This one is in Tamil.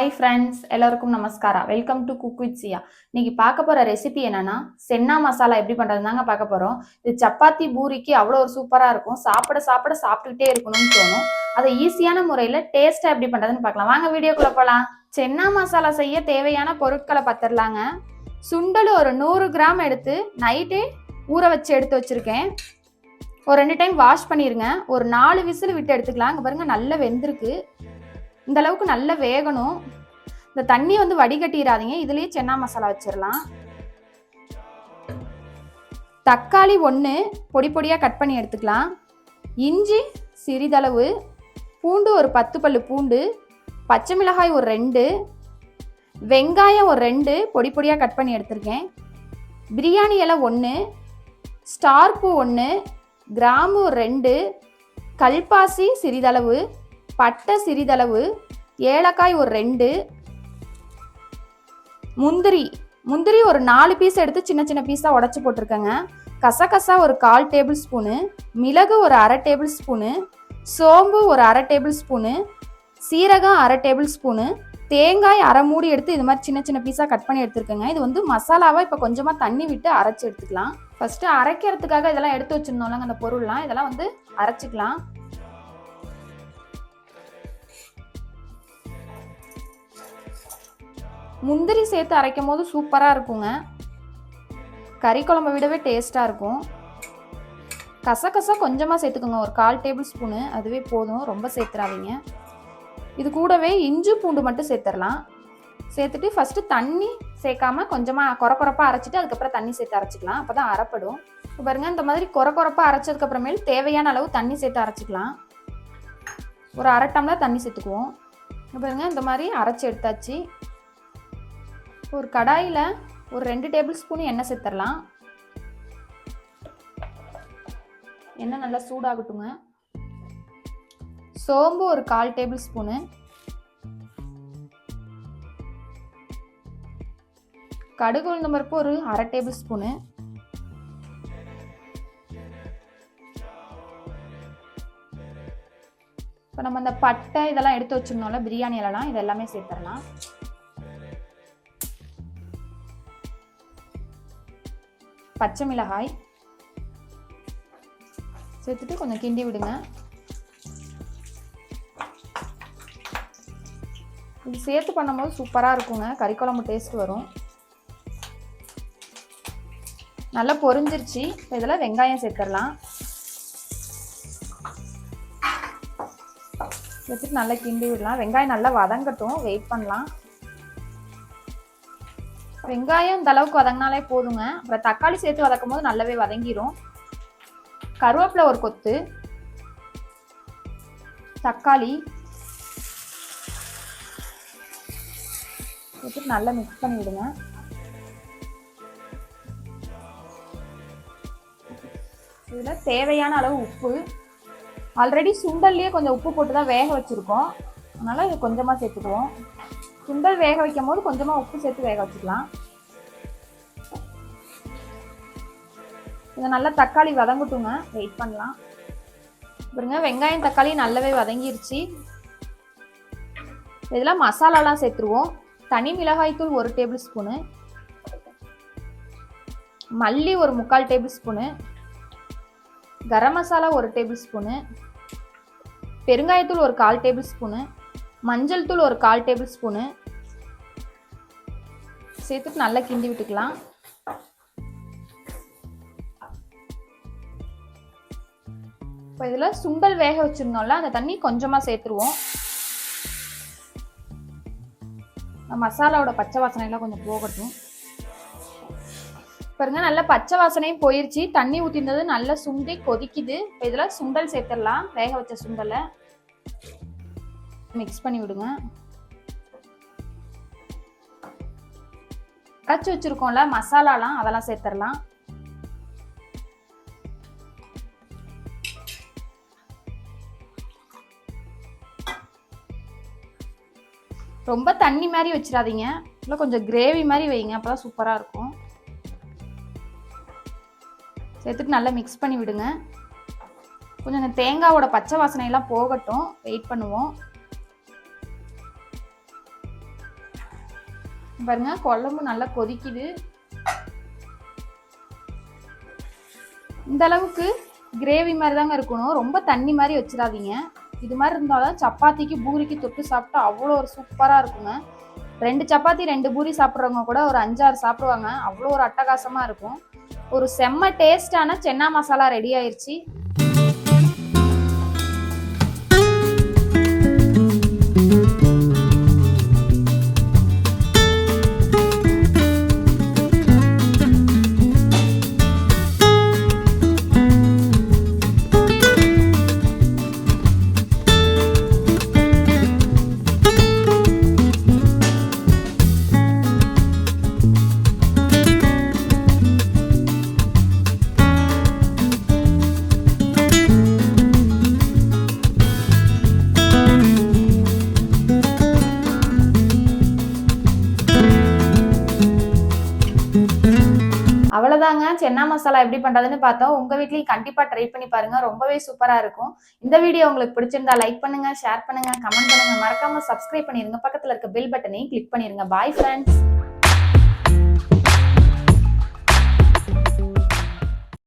ஹாய் ஃப்ரெண்ட்ஸ் எல்லாருக்கும் நமஸ்காரா welcome to cook with Chia இன்னைக்கு பார்க்க போகிற ரெசிபி என்னன்னா சென்னா மசாலா எப்படி பண்றதுதாங்க பார்க்க போகிறோம் இது சப்பாத்தி பூரிக்கு அவ்வளோ ஒரு சூப்பராக இருக்கும். சாப்பிட சாப்பிட சாப்பிட்டுக்கிட்டே இருக்கணும்னு தோணும். அதை ஈஸியான முறையில் டேஸ்ட்டாக எப்படி பண்ணுறதுன்னு பார்க்கலாம். வாங்க வீடியோக்குள்ளே போகலாம் சென்னா மசாலா செய்ய தேவையான பொருட்களை பார்த்துடலாங்க. சுண்டல் ஒரு நூறு கிராம் எடுத்து நைட்டே ஊற வச்சு எடுத்து வச்சிருக்கேன். ஒரு ரெண்டு டைம் வாஷ் பண்ணிடுங்க ஒரு நாலு விசில் விட்டு எடுத்துக்கலாம். அங்கே பாருங்கள் நல்லா வெந்திருக்கு. இந்த அளவுக்கு நல்லா வேகணும். இந்த தண்ணி வந்து வடிகட்டிடாதீங்க இதுலயே சென்னா மசாலா வச்சிடலாம் தக்காளி ஒன்று பொடி பொடியாக கட் பண்ணி எடுத்துக்கலாம். இஞ்சி சிறிதளவு பூண்டு ஒரு பத்து பல்லு பூண்டு பச்சை மிளகாய் ஒரு ரெண்டு வெங்காயம் ஒரு ரெண்டு பொடி பொடியாக கட் பண்ணி எடுத்திருக்கேன். பிரியாணி இலை ஒன்று ஸ்டார் பூ ஒன்று கிராம்பு ஒரு ரெண்டு கல்பாசி சிறிதளவு பட்டை சிறிதளவு ஏலக்காய் ஒரு ரெண்டு முந்திரி முந்திரி ஒரு நாலு பீஸ் எடுத்து சின்ன சின்ன பீஸாக உடச்சி போட்டிருக்கேங்க. கசகசா ஒரு கால் டேபிள் ஸ்பூனு மிளகு ஒரு அரை டேபிள் ஸ்பூனு சோம்பு ஒரு அரை டேபிள் ஸ்பூனு சீரகம் அரை டேபிள் ஸ்பூனு தேங்காய் அரை மூடி எடுத்து இது மாதிரி சின்ன சின்ன பீஸாக கட் பண்ணி எடுத்துருக்கேங்க. இது வந்து மசாலாவாக இப்போ கொஞ்சமாக தண்ணி விட்டு அரைச்சி எடுத்துக்கலாம். ஃபஸ்ட்டு அரைக்கிறதுக்காக இதெல்லாம் எடுத்து வச்சுருந்தோம்லங்க அந்த பொருள்லாம். இதெல்லாம் வந்து அரைச்சிக்கலாம். முந்திரி சேர்த்து அரைக்கும் போது சூப்பராக இருக்குங்க. கறி குழம்பை விடவே டேஸ்ட்டாக இருக்கும். கசகசா கொஞ்சமாக சேர்த்துக்கோங்க. ஒரு கால் டேபிள் ஸ்பூனு. அதுவே போதும். ரொம்ப சேர்த்துறாதீங்க. இது கூடவே இஞ்சி பூண்டு மட்டும் சேர்த்துடலாம். சேர்த்துட்டு ஃபஸ்ட்டு தண்ணி சேர்க்காம கொஞ்சமாக குறக்குறப்பாக அரைச்சிட்டு அதுக்கப்புறம் தண்ணி சேர்த்து அரைச்சிக்கலாம். அப்போ தான் அரைப்படும். இப்போ பாருங்க இந்த மாதிரி குறக்குறப்பாக அரைச்சதுக்கப்புறமேல் தேவையான அளவு தண்ணி சேர்த்து அரைச்சிக்கலாம். ஒரு அரை டம்ளர் தண்ணி சேர்த்துக்குவோம். இப்போ பாருங்க இந்த மாதிரி அரைச்சி எடுத்தாச்சு. ஒரு கடாயில் ஒரு ரெண்டு டேபிள் ஸ்பூன் எண்ணெய் சேர்த்துடலாம் எண்ணெய் நல்லா சூடாகட்டுங்க. சோம்பு ஒரு கால் டேபிள் ஸ்பூனு. கடுகு உளுந்தம் பருப்பு ஒரு அரை டேபிள் ஸ்பூனு. இப்போ நம்ம அந்த பட்டை இதெல்லாம் எடுத்து வச்சிருந்தோம்ல பிரியாணி எல்லாம் இது எல்லாமே சேர்த்துடலாம் பச்சை மிளகாய். சேர்த்துட்டு கொஞ்சம் கிண்டி விடுங்க. இது சேர்த்து பண்ணும்போது சூப்பராக இருக்குங்க. கறி குழம்பு டேஸ்ட் வரும். நல்லா பொரிஞ்சிருச்சு. இப்போ இதில் வெங்காயம் சேர்த்துடலாம். சேர்த்துட்டு நல்லா கிண்டி விடலாம். வெங்காயம் நல்லா வதங்கட்டும். வெயிட் பண்ணலாம். வெங்காயம் இந்த அளவுக்கு வதங்கினாலே போதுங்க. அப்புறம் தக்காளி சேர்த்து வதக்கும் போது நல்லாவே வதங்கிரும். கருவேப்பிலை ஒரு கொத்து. தக்காளி. வச்சுட்டு நல்லா மிக்ஸ் பண்ணி விடுங்க இதில் தேவையான அளவு உப்பு. ஆல்ரெடி சுண்டல்லையே கொஞ்சம் உப்பு போட்டு தான் வேக வச்சுருக்கோம். அதனால் இது கொஞ்சமாக சேர்த்துக்குவோம். சுண்டல் வேக வைக்கும் போது கொஞ்சமாக உப்பு சேர்த்து வேக வச்சுக்கலாம். இதை நல்லா தக்காளி வதங்கட்டுங்க. வெயிட் பண்ணலாம். பாருங்க வெங்காயம் தக்காளி நல்லாவே வதங்கிருச்சு. இதெல்லாம் மசாலாலாம் சேர்த்துருவோம். தனி மிளகாய்த்தூள் ஒரு டேபிள் ஸ்பூனு. மல்லி ஒரு முக்கால் டேபிள் ஸ்பூனு. கரம் மசாலா ஒரு டேபிள் ஸ்பூனு. பெருங்காயத்தூள் ஒரு கால் டேபிள் ஸ்பூனு. மஞ்சள் தூள் ஒரு கால் டேபிள் ஸ்பூனு. சேர்த்துட்டு நல்லா கிண்டி விட்டுக்கலாம். இப்போ இதில் சுண்டல் வேக வச்சுருந்தோம்ல அந்த தண்ணி கொஞ்சமாக சேர்த்துருவோம். மசாலாவோட பச்சை வாசனையெல்லாம் கொஞ்சம் போகட்டும். பாருங்க நல்லா பச்சை வாசனையும் போயிருச்சு. தண்ணி ஊற்றிருந்தது நல்லா சுண்டி கொதிக்குது. இப்போ இதில் சுண்டல் சேர்த்துடலாம் வேக வச்ச சுண்டலை. மிக்ஸ் பண்ணி விடுங்க. கரைச்சி வச்சிருக்கோம்ல மசாலாலாம் அதெல்லாம் சேர்த்துடலாம் ரொம்ப தண்ணி மாதிரி வச்சிடாதீங்க. இல்லை கொஞ்சம் கிரேவி மாதிரி வைங்க அப்போ தான் சூப்பராக இருக்கும். சேர்த்துட்டு நல்லா மிக்ஸ் பண்ணி விடுங்க. கொஞ்சம் இந்த தேங்காவோட பச்சை வாசனையெல்லாம் போகட்டும். வெயிட் பண்ணுவோம். பாருங்க குழம்பு நல்லா கொதிக்குது. இந்த அளவுக்கு கிரேவி மாதிரி தாங்க இருக்கணும். ரொம்ப தண்ணி மாதிரி வச்சிடாதீங்க. இது மாதிரி இருந்தாலும் சப்பாத்திக்கு பூரிக்கு தொட்டு சாப்பிட்டா அவ்வளோ ஒரு சூப்பராக இருக்குங்க. ரெண்டு சப்பாத்தி ரெண்டு பூரி சாப்பிட்றவங்க கூட ஒரு அஞ்சாறு சாப்பிடுவாங்க. அவ்வளோ ஒரு அட்டகாசமாக இருக்கும். ஒரு செம்ம டேஸ்டான சென்னா மசாலா ரெடி ஆயிடுச்சு சென்னா மசாலா எப்படி பண்ணுறதுன்னு பார்த்தோம். உங்கள் வீட்லயும் கண்டிப்பாக ட்ரை பண்ணி பாருங்கள் ரொம்பவே சூப்பராக இருக்கும். இந்த வீடியோ உங்களுக்கு பிடிச்சிருந்தா லைக் பண்ணுங்கள் ஷேர் பண்ணுங்கள் கமெண்ட் பண்ணுங்கள் மறக்காமல் சப்ஸ்கிரைப் பண்ணிடுங்க பக்கத்தில் இருக்க பெல் பட்டனையும் கிளிக் பண்ணிடுங்க பாய் ஃப்ரெண்ட்ஸ்